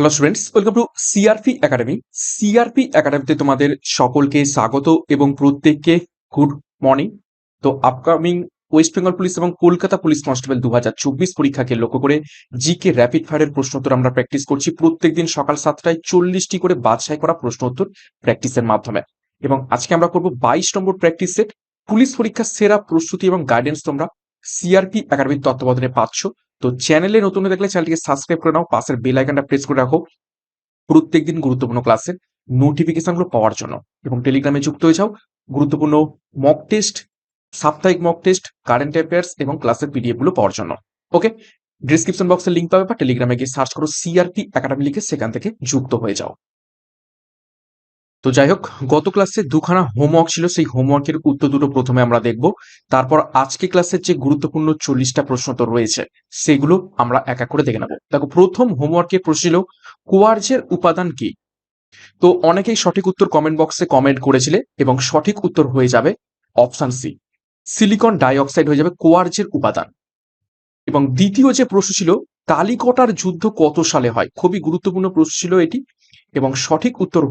Hello students welcome to CRP academy CRP একাডেমিতে তোমাদের সকলকে স্বাগত এবং প্রত্যেককে গুড মর্নিং তো আপকামিং ওয়েস্ট বেঙ্গল পুলিশ এবং কলকাতা পুলিশ কনস্টেবল দু হাজার চব্বিশ পরীক্ষাকে লক্ষ্য করে জিকে র্যাপিড ফায়ারের প্রশ্নোত্তর আমরা প্র্যাকটিস করছি। প্রত্যেকদিন সকাল সাতটায় চল্লিশটি করে বাছাই করা প্রশ্নোত্তর প্র্যাকটিসের মাধ্যমে। এবং আজকে আমরা করব বাইশ নম্বর প্র্যাকটিস সেট পুলিশ পরীক্ষার সেরা প্রস্তুতি এবং গাইডেন্স তোমরা সিআরপি একাডেমির তত্ত্বাবধানে পাচ্ছ। তো চ্যানেলে নতুন দেখলে চ্যানেলটিকে সাবস্ক্রাইব করে নাও, পাশের বেল আইকনটা প্রেস করে রাখো। প্রত্যেকদিন গুরুত্বপূর্ণ ক্লাসের নোটিফিকেশনগুলো পাওয়ার জন্য। এবং টেলিগ্রামে যুক্ত হয়ে যাও। গুরুত্বপূর্ণ মক টেস্ট সাপ্তাহিক মক টেস্ট কারেন্ট অ্যাফেয়ার্স এবং ক্লাসের পিডিএফগুলো পাওয়ার জন্য। ওকে ডিসক্রিপশন বক্সে লিঙ্ক পাবে বা টেলিগ্রামে গিয়ে সার্চ করো সিআরপি একাডেমি লিখে সেখান থেকে যুক্ত হয়ে যাও। তো যাই হোক গত ক্লাসে দুখানা হোমওয়ার্ক ছিল, সেই হোমওয়ার্কের উত্তর দুটো প্রথমে আমরা দেখব। তারপর আজকে ক্লাসের যে গুরুত্বপূর্ণ চল্লিশটা প্রশ্ন তো রয়েছে, সেগুলো আমরা এক এক করে দেখে নেব। দেখো, প্রথম হোমওয়ার্কের প্রশ্ন ছিল কোয়ার্জের উপাদান কি? তো অনেকেই সঠিক উত্তর কমেন্ট বক্সে কমেন্ট করেছিলে এবং সঠিক উত্তর হয়ে যাবে অপশন সি সিলিকন ডাইঅক্সাইড হয়ে যাবে কোয়ার্জের উপাদান। এবং দ্বিতীয় যে প্রশ্ন ছিল, কালিকটার যুদ্ধ কত সালে হয়? খুবই গুরুত্বপূর্ণ প্রশ্ন ছিল এটি, এবং সঠিক উত্তর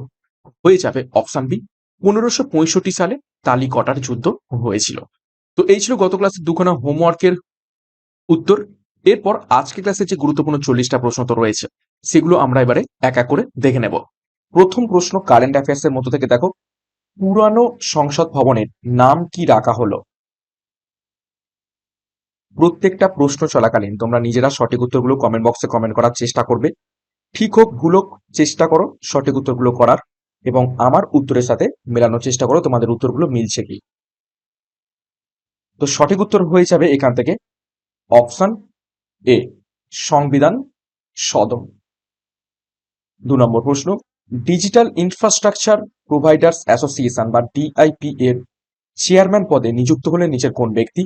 হয়ে যাবে অপশন বি। পনেরোশো পঁয়ষট্টি সালে তালিকটার যুদ্ধ হয়েছিল। তো এই ছিল গত ক্লাসের দুখানা হোমওয়ার্কের উত্তর। এরপর আজকে ক্লাসে যে গুরুত্বপূর্ণ চল্লিশটা প্রশ্ন তো রয়েছে, সেগুলো আমরা এবারে এক এক করে দেখে নেব। প্রথম প্রশ্ন কারেন্ট অ্যাফেয়ার্স এর মধ্যে থেকে দেখো। পুরানো সংসদ ভবনের নাম কি রাখা হলো? প্রত্যেকটা প্রশ্ন চলাকালীন তোমরা নিজেরা সঠিক উত্তরগুলো কমেন্ট বক্সে কমেন্ট করার চেষ্টা করবে। ঠিক হোক, ভুল হোক, চেষ্টা করো সঠিক উত্তরগুলো করার। এবং আমার উত্তরের সাথে মেলানোর চেষ্টা করো, তোমাদের উত্তরগুলো মিলছে কি? তো সঠিক উত্তর হয়ে যাবে এখান থেকে অপশন এ, সংবিধান সদন। দু নম্বর প্রশ্ন, ডিজিটাল ইনফ্রাস্ট্রাকচার প্রোভাইডার্স অ্যাসোসিয়েশন বা ডিআইপি এর চেয়ারম্যান পদে নিযুক্ত হলে নিচের কোন ব্যক্তি?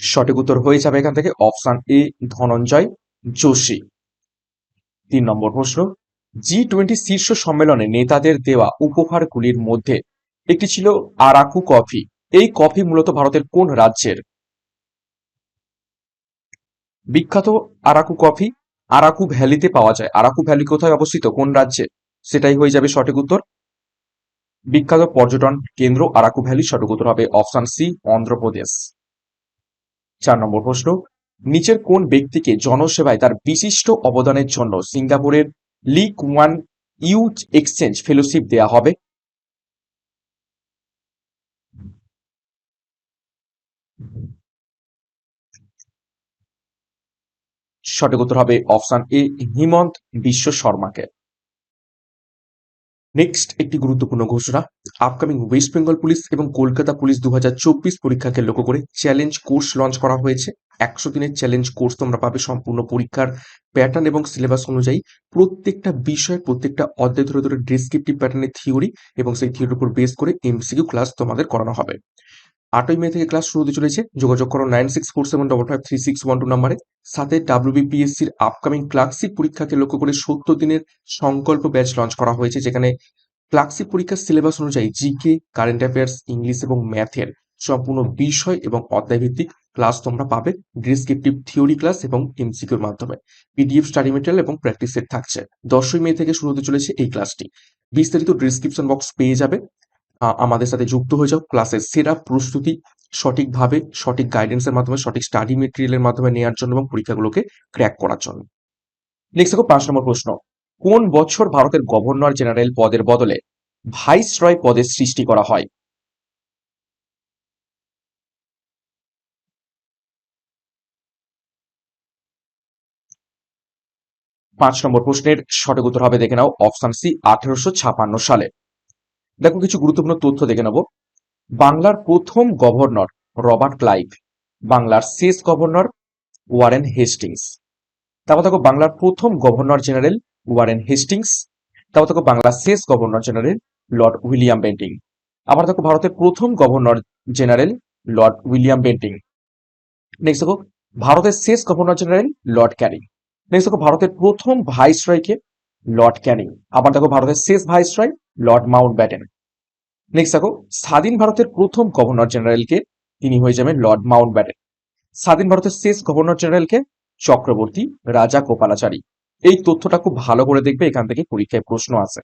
সঠিক উত্তর হয়ে যাবে এখান থেকে, অপশন এ, ধনঞ্জয় যোশী। তিন নম্বর প্রশ্ন জি টোয়েন্টি শীর্ষ সম্মেলনে নেতাদের দেওয়া উপহারগুলির মধ্যে একটি ছিল আরাকু কফি। এই কফি মূলত ভারতের কোন রাজ্যের? বিখ্যাত আরাকু কফি, আরাকু ভ্যালিতে পাওয়া যায়। আরাকু ভ্যালি কোথায় অবস্থিত? কোন রাজ্যে? সেটাই হয়ে যাবে সঠিক উত্তর। বিখ্যাত পর্যটন কেন্দ্র আরাকু ভ্যালি সঠিক উত্তর হবে অপশন সি, অন্ধ্রপ্রদেশ। চার নম্বর প্রশ্ন, নিচের কোন ব্যক্তিকে জনসেবায় তার বিশিষ্ট অবদানের জন্য সিঙ্গাপুরের Lee Kuan Yew exchange fellowship দেয়া হবে? সঠিক উত্তর হবে option A, Himanta Biswa শর্মাকে। Next একটি গুরুত্বপূর্ণ ঘোষণা। আপকামিং ওয়েস্ট বেঙ্গল পুলিশ এবং কলকাতা পুলিশ দু পরীক্ষাকে লক্ষ্য করে চ্যালেঞ্জ কোর্স লঞ্চ করা হয়েছে। একশো দিনের চ্যালেঞ্জ কোর্স তোমরা পাবে সম্পূর্ণ পরীক্ষার প্যাটার্ন এবং সিলেবাস অনুযায়ী। প্রত্যেকটা বিষয়, প্রত্যেকটা অধ্যায় ধরে ধরে ডিসক্রিপটিভ প্যাটার্নের থিওরি এবং সেই থিওরির উপর বেস করে এমসিকিউ ক্লাস তোমাদের করানো হবে। আটই মে থেকে ক্লাস শুরু হতে চলেছে। যোগাযোগ করো nine six four seven double five three six one two নাম্বারে। সাথে ডাব্লিউবিপিএসসির আপকামিং ক্লার্কশিপ পরীক্ষাকে লক্ষ্য করে সত্তর দিনের সংকল্প ব্যাচ লঞ্চ করা হয়েছে, যেখানে ক্লার্কশিপ পরীক্ষার সিলেবাস অনুযায়ী জিকে, কারেন্ট অ্যাফেয়ার্স, ইংলিশ এবং ম্যাথের সম্পূর্ণ বিষয় এবং অধ্যায় ভিত্তিক ক্লাস তোমরা পাবে। ডিসক্রিপটিভ থিওরি ক্লাস এবং এমসিকিউর মাধ্যমে। পিডিএফ স্টাডি মেটেরিয়াল এবং প্র্যাকটিস সেট থাকছে। দশই মে থেকে শুরু হতে চলেছে এই ক্লাসটি। বিস্তারিত ডিসক্রিপশন বক্স পেয়ে যাবে। আমাদের সাথে যুক্ত হয়ে যাও। ক্লাসের সেরা প্রস্তুতি সঠিকভাবে, সঠিক গাইডেন্সের মাধ্যমে, সঠিক স্টাডি মেটেরিয়ালের মাধ্যমে নেওয়ার জন্য এবং পরীক্ষাগুলোকে ক্র্যাক করার জন্য। নেক্সট দেখো পাঁচ নম্বর প্রশ্ন। কোন বছর ভারতের গভর্নর জেনারেল পদের বদলে ভাইস রয় পদের সৃষ্টি করা হয়? পাঁচ নম্বর প্রশ্নের সঠিক উত্তর হবে দেখে নাও। অপশন সি আঠেরোশো সালে। দেখো কিছু গুরুত্বপূর্ণ তথ্য দেখে নেব। বাংলার প্রথম গভর্নর রবার্ট ক্লাইভ, বাংলার শেষ গভর্নর ওয়ারেন হেস্টিংস। তারপর দেখো বাংলার প্রথম গভর্নর জেনারেল ওয়ারেন হেস্টিংস। তারপর দেখো বাংলার শেষ governor general lord William Bentinck. আবার দেখো ভারতের প্রথম governor general lord William Bentinck. Next দেখো, ভারতের শেষ governor general lord Canning. Next দেখো, ভারতের প্রথম ভাইস রয়কে লর্ড ক্যানিং। আবার দেখো, ভারতের শেষ viceroy Lord Mountbatten next দেখো, স্বাধীন ভারতের প্রথম গভর্নর জেনারেলকে তিনি হয়ে যাবেন লর্ড মাউন্ট ব্যাটেন স্বাধীন ভারতের শেষ গভর্নর জেনারেলকে চক্রবর্তী রাজা গোপালাচারী। এই তথ্যটা খুব ভালো করে দেখবে, এখান থেকে পরীক্ষায় প্রশ্ন আছে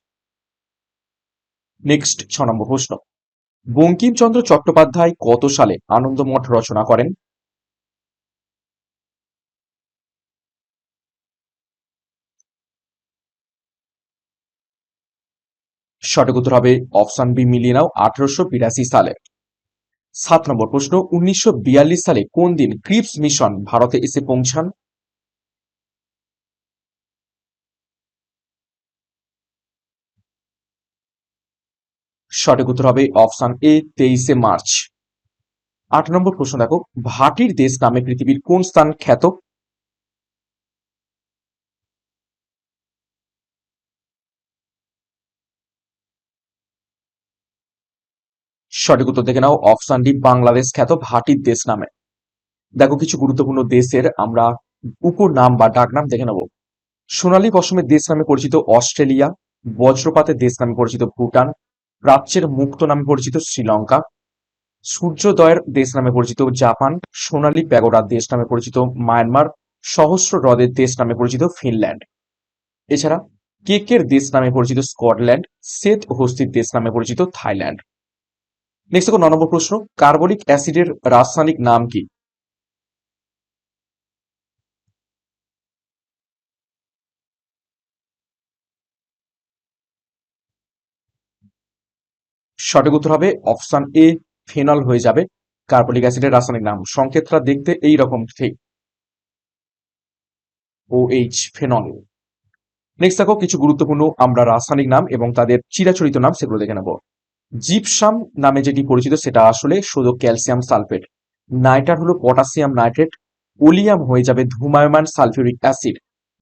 নেক্সট ছ নম্বর প্রশ্ন। বঙ্কিমচন্দ্র চট্টোপাধ্যায় কত সালে আনন্দমঠ রচনা করেন? সঠিক উত্তর হবে অপশন বি, মিলিয়ে নাও আঠারোশো বিরাশি সালে। সাত নম্বর প্রশ্ন, উনিশশো বিয়াল্লিশ সালে কোন দিন ক্রিপস মিশন ভারতে এসে পৌঁছান? সঠিক উত্তর হবে অপশন এ, তেইশে মার্চ। আট নম্বর প্রশ্ন দেখো, ভাটির দেশ নামে পৃথিবীর কোন স্থান খ্যাত? সঠিক উত্তর দেখে নাও। অপশন ডি বাংলাদেশ খ্যাত ভাটির দেশ নামে। দেখো, কিছু গুরুত্বপূর্ণ দেশের আমরা উপনাম বা ডাকনাম দেখে নেব। সোনালী পশমের দেশ নামে পরিচিত অস্ট্রেলিয়া বজ্রপাতের দেশ নামে পরিচিত ভুটান, প্রাচ্যের মুক্ত নামে পরিচিত শ্রীলঙ্কা, সূর্যোদয়ের দেশ নামে পরিচিত জাপান, সোনালী প্যাগোডার দেশ নামে পরিচিত মায়ানমার, সহস্র হ্রদের দেশ নামে পরিচিত ফিনল্যান্ড। এছাড়া কেকের দেশ নামে পরিচিত স্কটল্যান্ড, শ্বেত হস্তির দেশ নামে পরিচিত থাইল্যান্ড। নেক্সট দেখো, ন নম্বর প্রশ্ন, কার্বনিক অ্যাসিডের রাসায়নিক নাম কি? সঠিক উত্তর হবে অপশন এ, ফেনল হয়ে যাবে, কার্বনিক অ্যাসিডের রাসায়নিক নাম। সংকেতটা দেখতে এই রকম ঠিক। ও এইচ ফেনল। নেক্সট দেখো, কিছু গুরুত্বপূর্ণ আমরা রাসায়নিক নাম এবং তাদের চিরাচরিত নাম সেগুলো দেখে নেব। জিপসাম নামে যেটি পরিচিত, সেটা আসলে শুধু ক্যালসিয়াম সালফেট নাইট্রার হলো পটাশিয়াম নাইট্রেট ওলিয়াম হয়ে যাবে ধুমায়মান সালফিউরিক অ্যাসিড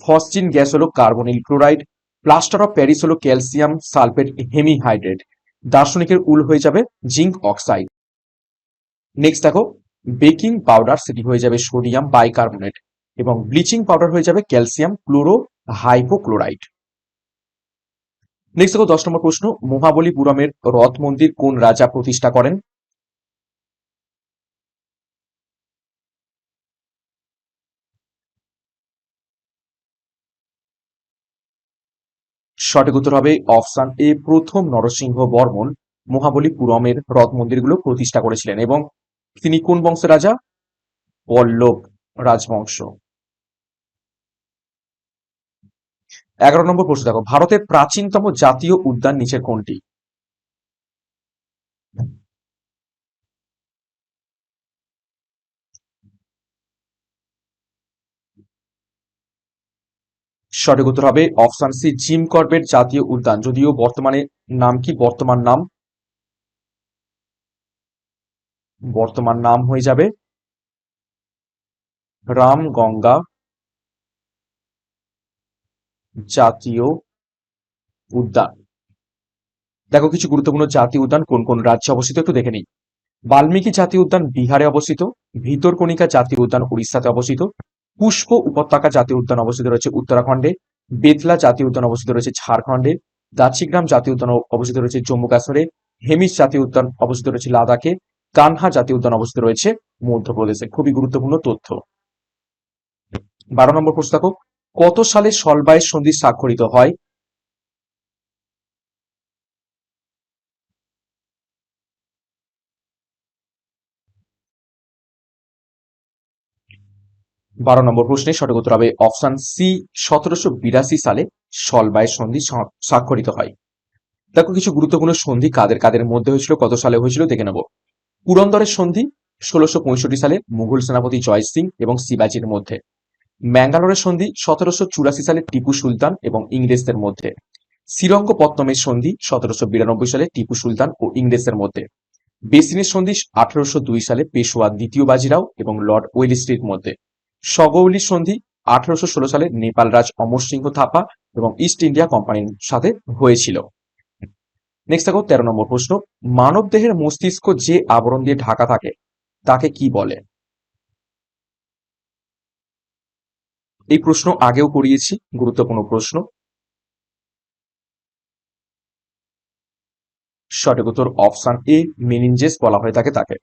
ফসচিন গ্যাস হলো carbonyl chloride plaster of Paris হলো ক্যালসিয়াম সালফেট হেমিহাইড্রেট দার্শনিকের উল হয়ে যাবে জিঙ্ক অক্সাইড নেক্সট দেখো বেকিং পাউডার সেটি হয়ে যাবে সোডিয়াম বাইকার্বনেট এবং ব্লিচিং পাউডার হয়ে যাবে ক্যালসিয়াম ক্লোরো হাইপোক্লোরাইড নেক্সট দেখো দশ নম্বর প্রশ্ন, মহাবলীপুরমের রথ মন্দির কোন রাজা প্রতিষ্ঠা করেন? সঠিক উত্তর হবে অপশন এ, প্রথম নরসিংহ বর্মন মহাবলীপুরমের রথ মন্দিরগুলো প্রতিষ্ঠা করেছিলেন এবং তিনি কোন বংশের রাজা? পল্লব রাজবংশ। এগারো নম্বর প্রশ্ন দেখো, ভারতের প্রাচীনতম জাতীয় উদ্যান নিচের কোনটি? সঠিক উত্তর হবে অপশন সি, জিম করবেট জাতীয় উদ্যান। যদিও বর্তমানে নাম কি? বর্তমান নাম? বর্তমান নাম হয়ে যাবে রামগঙ্গা জাতীয় উদ্যান। দেখো কিছু গুরুত্বপূর্ণ জাতীয় উদ্যান কোন কোন রাজ্যে অবস্থিত একটু দেখে নিই। বাল্মীকি জাতীয় উদ্যান বিহারে অবস্থিত, ভিতরকণিকা জাতীয় উদ্যান উড়িষ্যাতে অবস্থিত, পুষ্প উপত্যকা জাতীয় উদ্যান অবস্থিত রয়েছে উত্তরাখণ্ডে, বেতলা জাতীয় উদ্যান অবস্থিত রয়েছে ঝাড়খণ্ডে, দাচিগ্রাম জাতীয় উদ্যান অবস্থিত রয়েছে জম্মু কাশ্মীরে হেমিস জাতীয় উদ্যান অবস্থিত রয়েছে লাদাখে, কানহা জাতীয় উদ্যান অবস্থিত রয়েছে মধ্যপ্রদেশে। খুবই গুরুত্বপূর্ণ তথ্য। বারো নম্বর প্রশ্ন দেখো। কত সালে সলবায় সন্ধি স্বাক্ষরিত হয়? বারো নম্বর প্রশ্নে সঠিক উত্তর হবে অপশন সি, সতেরোশো বিরাশি সালে সলবায় সন্ধি স্বাক্ষরিত হয়। দেখো কিছু গুরুত্বপূর্ণ সন্ধি কাদের কাদের মধ্যে হয়েছিল, কত সালে হয়েছিল দেখে নেব। পুরন্দরের সন্ধি, ষোলোশো সালে মুঘল সেনাপতি জয় সিং এবং শিবাজির মধ্যে। ম্যাঙ্গালোরের সন্ধি সতেরোশো চুরাশি সালে টিপু সুলতান এবং ইংরেজদের মধ্যে। শ্রীরঙ্গপত্তমের সন্ধি সতেরোশো বিরানব্বই সালে টিপু সুলতান ও ইংরেজদের মধ্যে। বেসিনের সন্ধি আঠারোশো দুই সালে পেশোয়া দ্বিতীয় বাজিরাও এবং লর্ড ওয়েলিস্ট্রির মধ্যে। সগৌলি সন্ধি আঠারোশো ষোলো সালে নেপাল রাজ অমর সিংহ থাপা এবং ইস্ট ইন্ডিয়া কোম্পানির সাথে হয়েছিল। নেক্সট দেখো তেরো নম্বর প্রশ্ন মানব দেহের মস্তিষ্ক যে আবরণ দিয়ে ঢাকা থাকে, তাকে কি বলে? এই প্রশ্ন আগেও করিয়েছি, গুরুত্বপূর্ণ প্রশ্ন। সঠিক উত্তর অপশন এ, মেনিনজেস বলা হয়ে থাকে তাকে।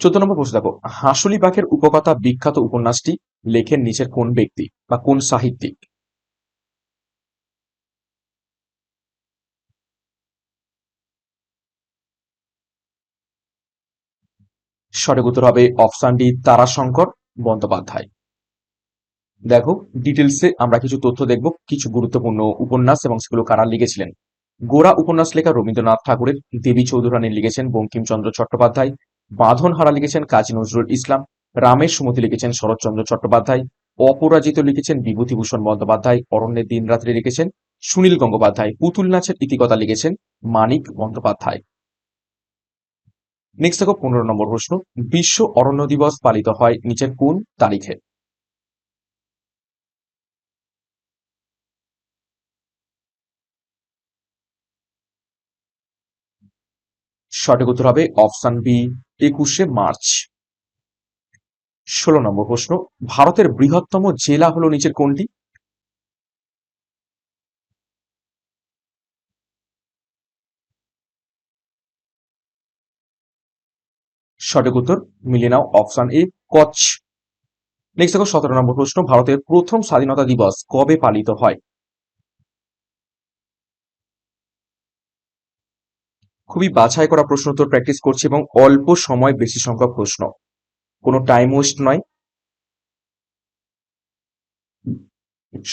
চোদ্দ নম্বর প্রশ্ন দেখো, হাঁসুলি বাঘের উপকথা বিখ্যাত উপন্যাসটি লেখেন নিচের কোন ব্যক্তি বা কোন সাহিত্যিক? সঠিক উত্তর হবে অপশন ডি, তারাশঙ্কর বন্দ্যোপাধ্যায়। দেখো ডিটেলসে আমরা কিছু তথ্য দেখব, কিছু গুরুত্বপূর্ণ উপন্যাস এবং সেগুলো কারা লিখেছিলেন। গোড়া উপন্যাস লেখা রবীন্দ্রনাথ ঠাকুরের, দেবী চৌধুরানী লিখেছেন বঙ্কিমচন্দ্র চট্টোপাধ্যায়, বাঁধনহারা লিখেছেন কাজী নজরুল ইসলাম রামের সুমতি লিখেছেন শরৎচন্দ্র চট্টোপাধ্যায়, অপরাজিত লিখেছেন বিভূতিভূষণ বন্দ্যোপাধ্যায়, অরণ্যের দিনরাত্রি লিখেছেন সুনীল গঙ্গোপাধ্যায়, পুতুল নাচের ইতিকথা লিখেছেন মানিক বন্দ্যোপাধ্যায়। নেক্সট দেখো, পনেরো নম্বর প্রশ্ন, বিশ্ব অরণ্য দিবস পালিত হয় নিচের কোন তারিখে? সঠিক উত্তর হবে অপশন বি, একুশে মার্চ। ষোলো নম্বর প্রশ্ন, ভারতের বৃহত্তম জেলা হলো নিচের কোনটি? সঠিক উত্তর মিলে নাও অপশন এ, কচ্ছ। নেক্সট দেখো, সতেরো নম্বর প্রশ্ন, ভারতের প্রথম স্বাধীনতা দিবস কবে পালিত হয়? খুবই বাছাই করা প্রশ্ন উত্তর প্র্যাকটিস করছি এবং অল্প সময় বেশি সংখ্যক প্রশ্ন। কোনো টাইম ওয়েস্ট নয়।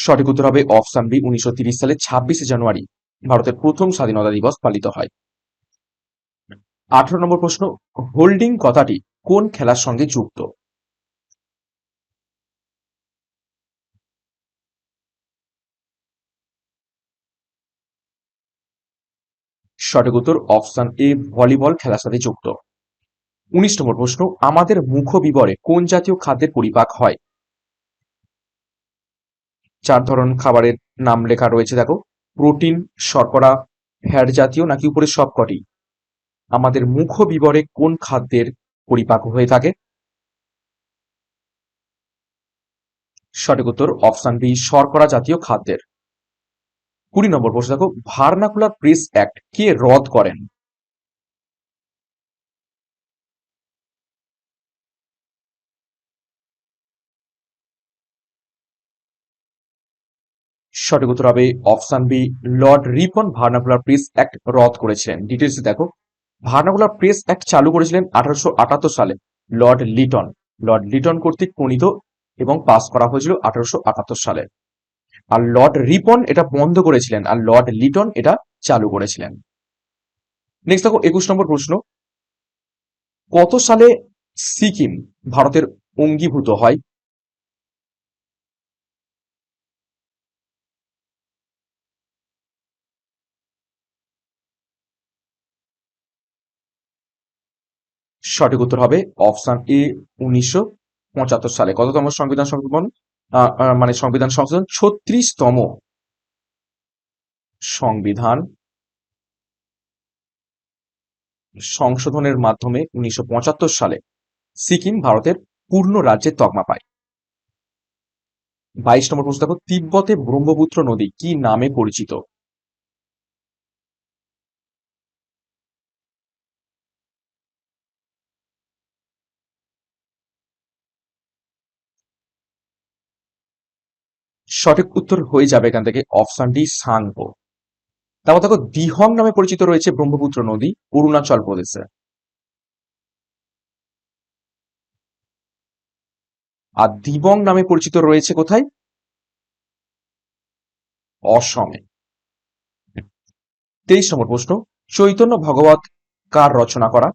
সঠিক উত্তর হবে অপশন বি উনিশশো সালে ছাব্বিশে জানুয়ারি, ভারতের প্রথম স্বাধীনতা দিবস পালিত হয়। আঠারো নম্বর প্রশ্ন হোল্ডিং কথাটি কোন খেলার সঙ্গে যুক্ত? সঠিক উত্তর অপশন এ ভলিবল খেলার সাথে যুক্ত। উনিশ নম্বর প্রশ্ন, আমাদের মুখ বিবরে কোন জাতীয় খাদ্যের পরিপাক হয়? চার ধরন খাবারের নাম লেখা রয়েছে, দেখো। প্রোটিন, শর্করা, ফ্যাট জাতীয় নাকি উপরে সবকটি? আমাদের মুখ বিবরে কোন খাদ্যের পরিপাক হয়ে থাকে? সঠিক উত্তর অপশন বি, শর্করা জাতীয় খাদ্যের। কুড়ি নম্বর প্রশ্ন দেখো, ভার্নাকুলার প্রেস অ্যাক্ট কে রদ করেন? সঠিক উত্তর হবে option B, lord Ripon vernacular press act রদ করেছিলেন ডিটেলস দেখো, ভার্নাকুলার প্রেস অ্যাক্ট চালু করেছিলেন আঠারোশো আটাত্তর সালে, লর্ড লিটন। লর্ড লিটন কর্তৃক প্রণীত এবং পাস করা হয়েছিল আঠারোশো আটাত্তর সালে। আর লর্ড রিপন এটা বন্ধ করেছিলেন, আর লর্ড লিটন এটা চালু করেছিলেন। নেক্সট দেখো, একুশ নম্বর প্রশ্ন। কত সালে সিকিম ভারতের অঙ্গীভূত হয়? সঠিক উত্তর হবে অপশন এ, উনিশশো পঁচাত্তর সালে। কততম সংবিধান সংশোধন? মানে সংবিধান সংশোধন ছত্রিশতম সংবিধান সংশোধনের মাধ্যমে উনিশশো পঁচাত্তর সালে সিকিম ভারতের পূর্ণ রাজ্যের তকমা পায়। বাইশ নম্বর প্রশ্ন দেখো, তিব্বতে ব্রহ্মপুত্র নদী কি নামে পরিচিত? সঠিক উত্তর হয়ে যাবে এখান থেকে অপশন ডি সাংপো। তারপর দেখো, দিহং নামে পরিচিত রয়েছে ব্রহ্মপুত্র নদী অরুণাচল প্রদেশে। আর দিবং নামে পরিচিত রয়েছে কোথায়? অসমে। তেইশ নম্বর প্রশ্ন, চৈতন্য ভগবত কার রচনা করা?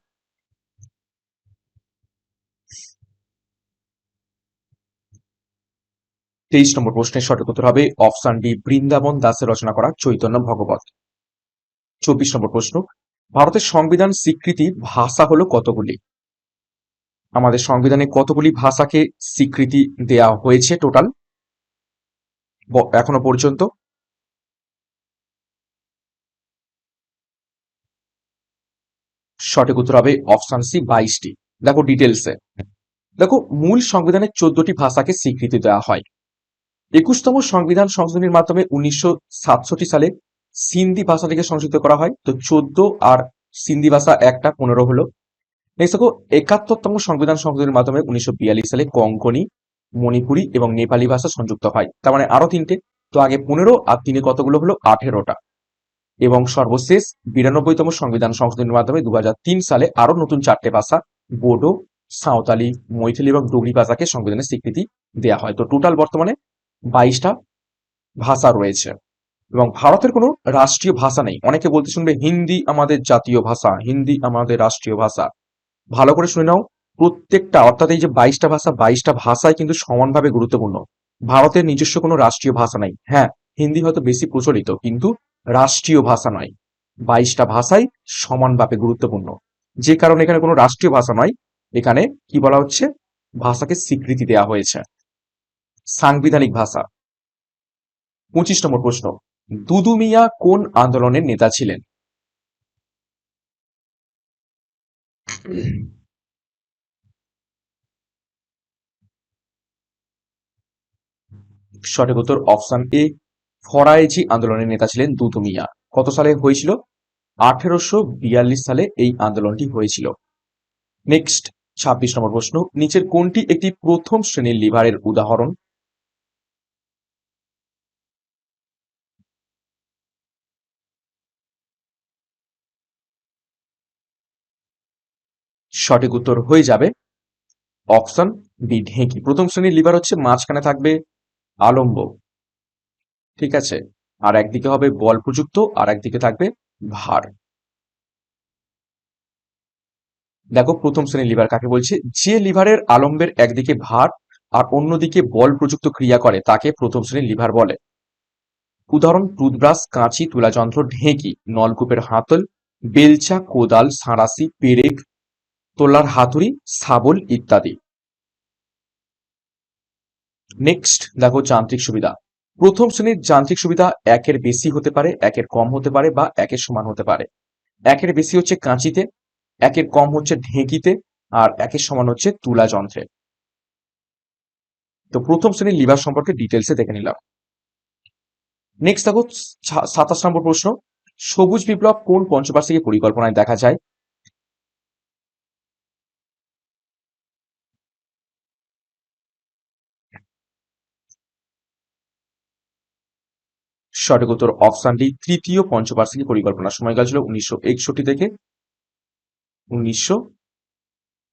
তেইশ নম্বর প্রশ্নের সঠিক উত্তর হবে অপশন ডি, বৃন্দাবন দাসের রচনা করা চৈতন্য ভগবত। চব্বিশ নম্বর প্রশ্ন, ভারতের সংবিধান স্বীকৃতি ভাষা হলো কতগুলি? আমাদের সংবিধানে কতগুলি ভাষাকে স্বীকৃতি দেয়া হয়েছে টোটাল? এখনও পর্যন্ত। সঠিক উত্তর হবে অপশন সি, বাইশটি। দেখো ডিটেলসে দেখো, মূল সংবিধানের চোদ্দটি ভাষাকে স্বীকৃতি দেওয়া হয়। একুশতম সংবিধান সংশোধনীর মাধ্যমে উনিশশো সাতষট্টি সালে সিন্ধি ভাষাটিকে সংশোধিত করা হয়। তো চোদ্দ আর সিন্ধি ভাষা একটা, পনেরো হলো। নেক্সট দেখো, একাত্তরতম সংবিধান সংশোধনের মাধ্যমে উনিশশো বিয়াল্লিশ সালে কঙ্কনি মণিপুরি এবং নেপালি ভাষা সংযুক্ত হয়। তার মানে আরও তিনটে। তো আগে পনেরো আর তিনে কতগুলো হলো? আঠেরোটা। এবং সর্বশেষ বিরানব্বইতম সংবিধান সংশোধনের মাধ্যমে দু হাজার তিন সালে আরও নতুন চারটে ভাষা, বোডো, সাঁওতালি, মৈথিলি এবং ডোগরি ভাষাকে সংবিধানের স্বীকৃতি দেওয়া হয়। তো টোটাল বর্তমানে বাইশটা ভাষা রয়েছে। এবং ভারতের কোনো রাষ্ট্রীয় ভাষা নেই। অনেকে বলতে শুনবে হিন্দি আমাদের জাতীয় ভাষা, হিন্দি আমাদের রাষ্ট্রীয় ভাষা। ভালো করে শুনে নাও, প্রত্যেকটা, অর্থাৎ এই যে বাইশটা ভাষা, বাইশটা ভাষাই কিন্তু সমানভাবে গুরুত্বপূর্ণ। ভারতের নিজস্ব কোনো রাষ্ট্রীয় ভাষা নাই। হ্যাঁ হিন্দি হয়তো বেশি প্রচলিত, কিন্তু রাষ্ট্রীয় ভাষা নয়। বাইশটা ভাষাই সমানভাবে গুরুত্বপূর্ণ। যে কারণে এখানে কোনো রাষ্ট্রীয় ভাষা নয়, এখানে কি বলা হচ্ছে? ভাষাকে স্বীকৃতি দেওয়া হয়েছে। সাংবিধানিক ভাষা। পঁচিশ নম্বর প্রশ্ন দুদু মিয়া কোন আন্দোলনের নেতা ছিলেন? সঠিক উত্তর অপশন এ ফরায়েজি আন্দোলনের নেতা ছিলেন দুদু মিয়া কত সালে হয়েছিল? আঠেরোশো বিয়াল্লিশ সালে এই আন্দোলনটি হয়েছিল। নেক্সট ছাব্বিশ নম্বর প্রশ্ন, নিচের কোনটি একটি প্রথম শ্রেণির লিভারের উদাহরণ? সঠিক উত্তর হয়ে যাবে। অপশন বি ঢেঁকি। প্রথম শ্রেণির লিভার হচ্ছে মাঝখানে থাকবে আলম্ব। ঠিক আছে? আর একদিকে হবে বল প্রযুক্ত, আর একদিকে থাকবে ভার। দেখো, প্রথম শ্রেণির লিভার কাকে বলছে? যে লিভারের আলম্বের একদিকে ভার, আর অন্যদিকে বল প্রযুক্ত ক্রিয়া করে, তাকে প্রথম শ্রেণির লিভার বলে। উদাহরণ, টুথব্রাশ, কাঁচি, তুলাযন্ত্র, ঢেঁকি, নলকূপের হাতল, বেলচা, কোদাল, সাঁড়াশি, পেরেক তোলার হাতুড়ি শাবল ইত্যাদি। নেক্সট দেখো যান্ত্রিক সুবিধা। প্রথম শ্রেণির যান্ত্রিক সুবিধা একের বেশি হতে পারে, একের কম হতে পারে বা একের সমান হতে পারে। একের বেশি হচ্ছে কাঁচিতে, একের কম হচ্ছে ঢেঁকিতে, আর একের সমান হচ্ছে তুলা যন্ত্রে। তো প্রথম শ্রেণির লিভার সম্পর্কে ডিটেলসে দেখে নিলাম। নেক্সট দেখো সাতাশ নম্বর প্রশ্ন। সবুজ বিপ্লব কোন পঞ্চবার্ষিকী পরিকল্পনায় দেখা যায়? সঠিক উত্তর অপশন ডি তৃতীয় পঞ্চবার্ষিকী পরিকল্পনা। সময়কাল ছিল উনিশশো একষট্টি থেকে উনিশশো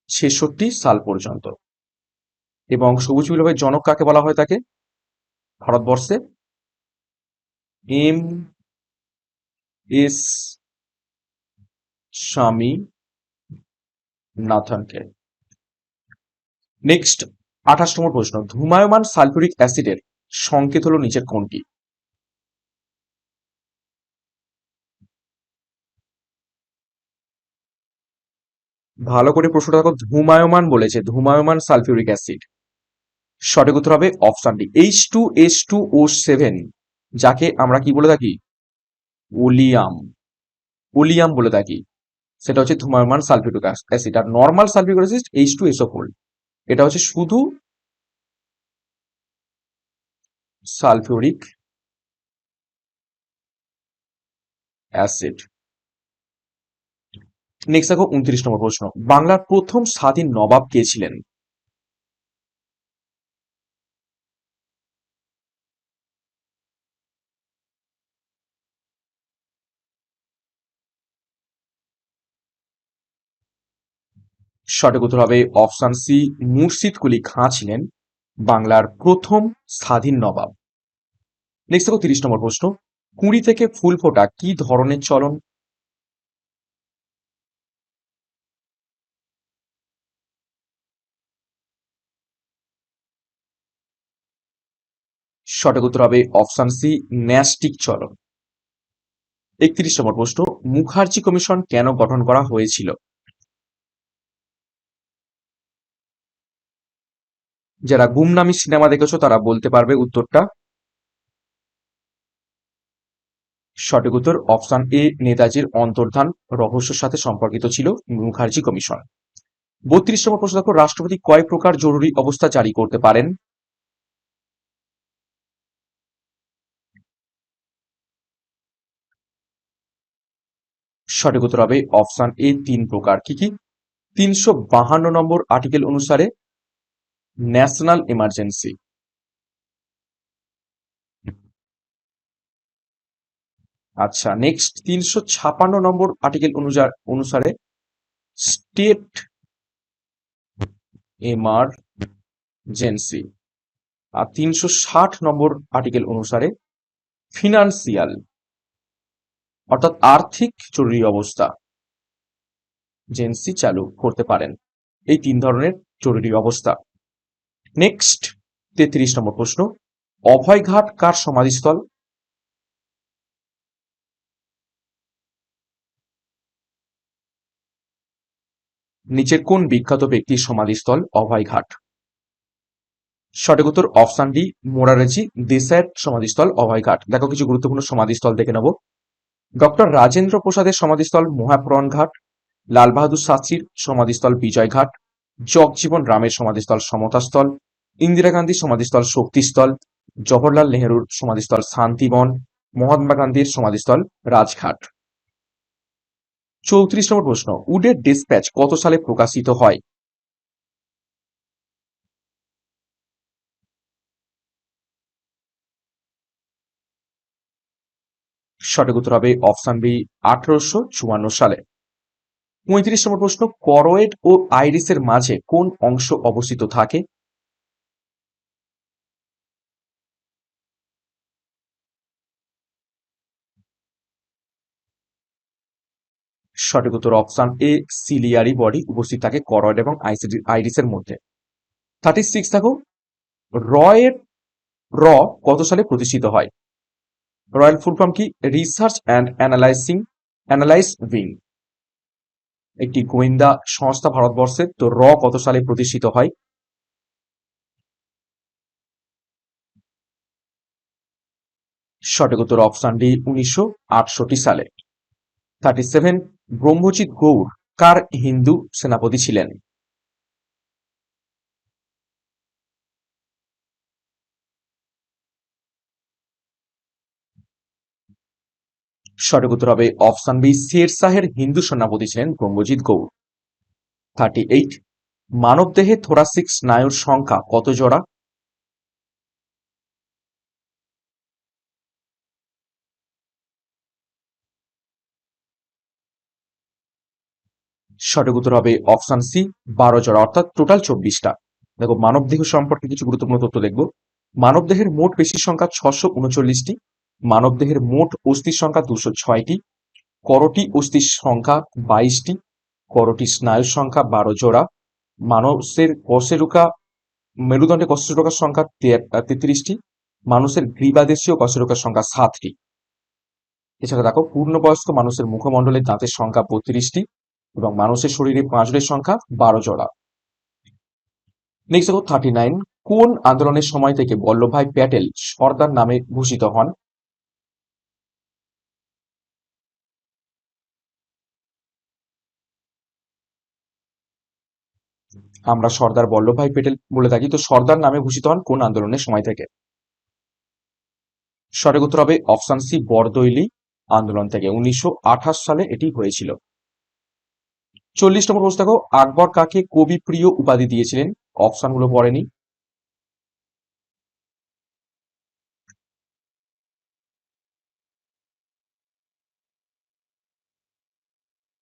ছেষট্টি সাল পর্যন্ত। এবং সবুজ বিপ্লবের জনক কাকে বলা হয় তাকে? ভারতবর্ষে এম এস স্বামী নাথনকে নেক্সট আঠাশ নম্বর প্রশ্ন। ধুমায়মান সালফিউরিক অ্যাসিডের সংকেত হলো নিচের কোনটি? ভালো করে প্রশ্নটা দেখো, ধুমায়মান বলেছে, ধুমায়মান সালফিউরিক অ্যাসিড। সঠিক উত্তর হবে option D H two S two O seven যাকে আমরা কি বলে থাকি? ওলিয়াম। ওলিয়াম বলে থাকি। সেটা হচ্ছে ধুমায়মান সালফিউরিক অ্যাসিড। আর normal sulphuric acid H two SO four এটা হচ্ছে শুধু সালফিউরিক অ্যাসিড। নেক্সট দেখো উনত্রিশ নম্বর প্রশ্ন। বাংলার প্রথম স্বাধীন নবাব কে ছিলেন? সঠিক উত্তর হবে অপশন সি, মুর্শিদ কুলি খাঁ ছিলেন বাংলার প্রথম স্বাধীন নবাব। নেক্সট দেখো তিরিশ নম্বর প্রশ্ন, কুড়ি থেকে ফুল ফোটা কি ধরনের চলন? সঠিক উত্তর হবে অপশন সি, ন্যাস্টিক চলন। একত্রিশ নম্বর প্রশ্ন, মুখার্জি কমিশন কেন গঠন করা হয়েছিল? যারা গুমনামি সিনেমা দেখেছ, তারা বলতে পারবে উত্তরটা। সঠিক উত্তর, অপশন এ, নেতাজির অন্তর্ধান রহস্যের সাথে সম্পর্কিত ছিল মুখার্জি কমিশন। বত্রিশ নম্বর প্রশ্ন দেখো, রাষ্ট্রপতি কয় প্রকার জরুরি অবস্থা জারি করতে পারেন? সঠিক উত্তর হবে অপশন এ তিন প্রকার। কি কি? তিনশো বাহান্ন নম্বর আর্টিকেল অনুসারে ন্যাশনাল এমার্জেন্সি আচ্ছা নেক্সট তিনশো ছাপান্ন নম্বর আর্টিকেল অনুসারে স্টেট এমার্জেন্সি আর তিনশো ষাট নম্বর আর্টিকেল অনুসারে ফিনান্সিয়াল অর্থাৎ আর্থিক জরুরি অবস্থা জেন্সি চালু করতে পারেন। এই তিন ধরনের জরুরি অবস্থা। নেক্সট তেত্রিশ নম্বর প্রশ্ন অভয়ঘাট কার সমাধিস্থল? নিচের কোন বিখ্যাত ব্যক্তির সমাধিস্থল অভয়ঘাট সঠিক উত্তর অপশন ডি, মোরারেজি দেশাইয়ের সমাধিস্থল অভয়ঘাট দেখো, কিছু গুরুত্বপূর্ণ সমাধিস্থল দেখে নেব। ডক্টর রাজেন্দ্র প্রসাদের সমাধিস্থল মহাপ্রণ ঘাট, লাল বাহাদুর শাস্ত্রীর সমাধিস্থল বিজয়ঘাট জগজীবন রামের সমাধিস্থল সমতাস্থল, ইন্দিরা গান্ধীর সমাধিস্থল শক্তিস্থল, জওহরলাল নেহরুর সমাধিস্থল শান্তিবন, মহাত্মা গান্ধীর সমাধিস্থল রাজঘাট। চৌত্রিশ নম্বর প্রশ্ন, উডের ডিসপ্যাচ কত সালে প্রকাশিত হয়? সঠিক উত্তর হবে অপশন বি, আঠারোশো চুয়ান্ন সালে। পঁয়ত্রিশ নম্বর প্রশ্ন করোয়েড ও আইরিসের মাঝে কোন অংশ অবস্থিত থাকে? সঠিক উত্তর অপশন এ, সিলিয়ারি বডি উপস্থিত থাকে করয়েড এবং আইরিসের মধ্যে। থার্টি সিক্স থাকো রয়ের র কত সালে প্রতিষ্ঠিত হয়? রয়্যাল ফুল ফর্ম কি? Research and analysing analyse wing একটি গোয়েন্দা সংস্থা ভারতবর্ষের তো র কত সালে প্রতিষ্ঠিত হয়? সঠিক উত্তর অপশন ডি উনিশশো সালে। থার্টি সেভেন ব্রহ্মজিৎ গৌর কার হিন্দু সেনাপতি ছিলেন? সঠিক উত্তর হবে অপশন বি শের শাহের হিন্দু সেনাপতি ছিলেন ব্রহ্মজিৎ গৌর থার্টি এইট মানবদেহে থোরাসিক স্নায়ুর সংখ্যা কত জোড়া? সঠিক উত্তর হবে অপশন সি, বারো জোড়া, অর্থাৎ টোটাল চব্বিশটা। দেখো, মানবদেহ সম্পর্কে কিছু গুরুত্বপূর্ণ তথ্য দেখব। মানবদেহের মোট পেশির সংখ্যা ছশো উনচল্লিশটি। মানবদেহের মোট অস্থির সংখ্যা দুশো ছয়টি, করটি অস্থির সংখ্যা বাইশটি, করটি স্নায়ুর সংখ্যা বারো জোড়া, মানুষের কশেরুকা মেরুদণ্ডে কশেরুকার সংখ্যা তেত্রিশটি, মানুষের গ্রীবাদেশীয় কশেরুকার সংখ্যা সাতটি। এছাড়া দেখো, পূর্ণবয়স্ক মানুষের মুখমণ্ডলের দাঁতের সংখ্যা বত্রিশটি এবং মানুষের শরীরে পাঁচড়ের সংখ্যা বারো জোড়া। নেক্সট দেখো থার্টি নাইন কোন আন্দোলনের সময় থেকে বল্লভভাই প্যাটেল সর্দার নামে ভূষিত হন? আমরা সর্দার বল্লভভাই পেটেল বলে থাকি। তো সর্দার নামে ভূষিত হন কোন আন্দোলনের সময় থেকে? সঠিক উত্তর হবে অপশন সি, বরদৈলি আন্দোলন থেকে। উনিশশো আঠাশ সালে এটি হয়েছিল। চল্লিশ নম্বর প্রশ্ন দেখো আকবর কাকে কবি প্রিয় উপাধি দিয়েছিলেন? অপশনগুলো পড়েনি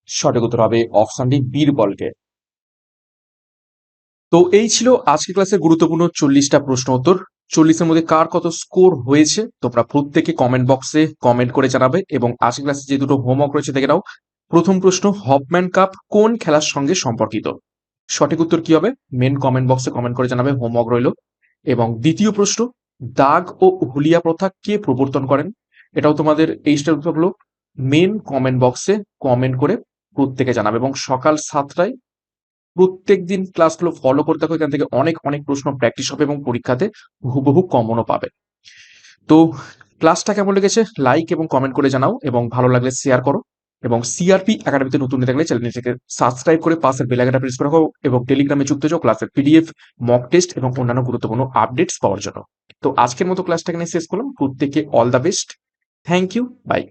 সঠিক উত্তর হবে অপশন ডি, বীরবলকে। তো এই ছিল আজকের ক্লাসের গুরুত্বপূর্ণ চল্লিশটা প্রশ্ন উত্তর। চল্লিশের মধ্যে কার কত স্কোর হয়েছে তোমরা প্রত্যেকে কমেন্ট বক্সে কমেন্ট করে জানাবে এবং আজকের ক্লাসে যে দুটো হোমওয়ার্ক রয়েছে দেখে নাও। প্রথম প্রশ্ন হপম্যান কাপ কোন খেলার সঙ্গে সম্পর্কিত? সঠিক উত্তর কি হবে? মেন কমেন্ট বক্সে কমেন্ট করে জানাবে হোমওয়ার্ক রইল। এবং দ্বিতীয় প্রশ্ন, দাগ ও হুলিয়া প্রথা কে প্রবর্তন করেন? এটাও তোমাদের এইচটার উত্তর হলো। মেন কমেন্ট বক্সে কমেন্ট করে প্রত্যেকে জানাবে এবং সকাল সাতটায় প্রত্যেক দিন ক্লাসগুলো ফলো করতে থাকো এখান থেকে অনেক অনেক প্রশ্ন প্র্যাকটিস হবে এবং পরীক্ষাতে হুবহু কমনও পাবে। তো ক্লাসটা কেমন লেগেছে? লাইক এবং কমেন্ট করে জানাও এবং ভালো লাগলে শেয়ার করো এবং সিআরপি একাডেমিতে নতুন থাকলে চ্যানেলটিকে সাবস্ক্রাইব করে পাশের বেলাগাটা প্রেস করে রাখো এবং টেলিগ্রামে যুক্ত যাও ক্লাসের পিডিএফ মক টেস্ট এবং অন্যান্য গুরুত্বপূর্ণ আপডেটস পাওয়ার জন্য। তো আজকের মতো ক্লাসটা এখানে শেষ করলাম। প্রত্যেকে all the best thank you bye